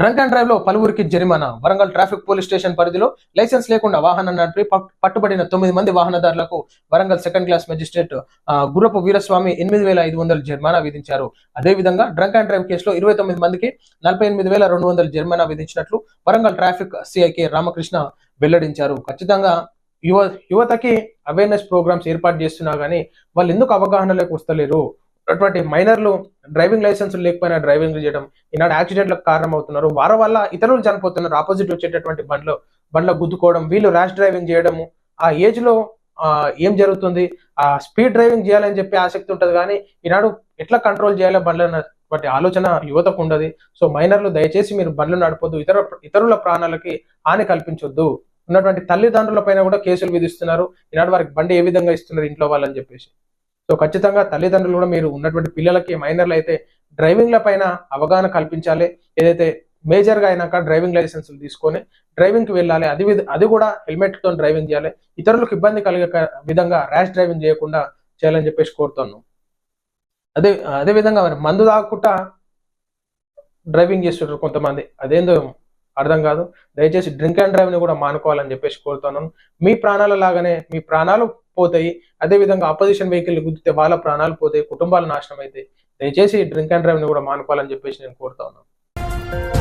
Drunk and డ్రైవ్లో పలువురికి జరిమానా. వరంగల్ ట్రాఫిక్ పోలీస్ స్టేషన్ పరిధిలో లైసెన్స్ లేకుండా వాహనం నడిపి పట్టుబడిన తొమ్మిది మంది వాహనదారులకు వరంగల్ సెకండ్ క్లాస్ మెజిస్ట్రేట్ గుర్రపు వీరస్వామి ఎనిమిది వేల ఐదు వందల జరిమానా విధించారు. అదేవిధంగా డ్రంక్ అండ్ డ్రైవ్ కేసులో ఇరవై తొమ్మిది మందికి నలభై ఎనిమిది వేల రెండు వందల జరిమానా విధించినట్లు వరంగల్ ట్రాఫిక్ సిఐకే రామకృష్ణ వెల్లడించారు. ఖచ్చితంగా యువ యువతకి అవేర్నెస్ ప్రోగ్రామ్స్ ఏర్పాటు చేస్తున్నా కానీ వాళ్ళు ఎందుకు అవగాహనలోకి వస్తలేరు? అటువంటి మైనర్లు డ్రైవింగ్ లైసెన్స్ లేకపోయినా డ్రైవింగ్ చేయడం ఈనాడు యాక్సిడెంట్లకు కారణం అవుతున్నారు వారి వల్ల ఇతరులు చనిపోతున్నారు. ఆపోజిట్ వచ్చేటటువంటి బండ్లు బండ్ల గుద్దుకోవడం వీళ్ళు ర్యాష్ డ్రైవింగ్ చేయడము. ఆ ఏజ్లో ఏం జరుగుతుంది? ఆ స్పీడ్ డ్రైవింగ్ చేయాలని చెప్పి ఆసక్తి ఉంటుంది కానీ ఈనాడు ఎట్లా కంట్రోల్ చేయాలో బండ్లను వాటి ఆలోచన యువతకు ఉండదు. సో మైనర్లు దయచేసి మీరు బండ్లు నడపొద్దు. ఇతర ఇతరుల ప్రాణాలకి హాని కల్పించొద్దు ఉన్నటువంటి తల్లిదండ్రుల పైన కూడా కేసులు విధిస్తున్నారు. ఈనాడు వారికి బండి ఏ విధంగా ఇస్తున్నారు ఇంట్లో వాళ్ళని చెప్పేసి. సో ఖచ్చితంగా తల్లిదండ్రులు కూడా మీరు ఉన్నటువంటి పిల్లలకి మైనర్లు అయితే డ్రైవింగ్ల పైన అవగాహన కల్పించాలి. ఏదైతే మేజర్గా అయినాక డ్రైవింగ్ లైసెన్స్ తీసుకొని డ్రైవింగ్కి వెళ్ళాలి. అది అది కూడా హెల్మెట్తో డ్రైవింగ్ చేయాలి. ఇతరులకు ఇబ్బంది కలిగే విధంగా ర్యాష్ డ్రైవింగ్ చేయకుండా చేయాలని చెప్పేసి కోరుతున్నాను. అదే అదే విధంగా మరి మందు తాగకుండా డ్రైవింగ్ చేస్తుంటారు కొంతమంది. అదేందో అర్థం కాదు. దయచేసి డ్రింక్ అండ్ డ్రైవ్ని కూడా మానుకోవాలని చెప్పేసి కోరుతున్నాను. మీ ప్రాణాల లాగానే మీ ప్రాణాలు పోతాయి. అదే విధంగా ఆపోజిషన్ వెహికల్ గుద్దితే వాళ్ళ ప్రాణాలు పోతాయి కుటుంబాలు నాశనం అవుతాయి దయచేసి డ్రింక్ అండ్ డ్రైవ్ని కూడా మానుకోవాలని చెప్పేసి నేను కోరుతా ఉన్నాను.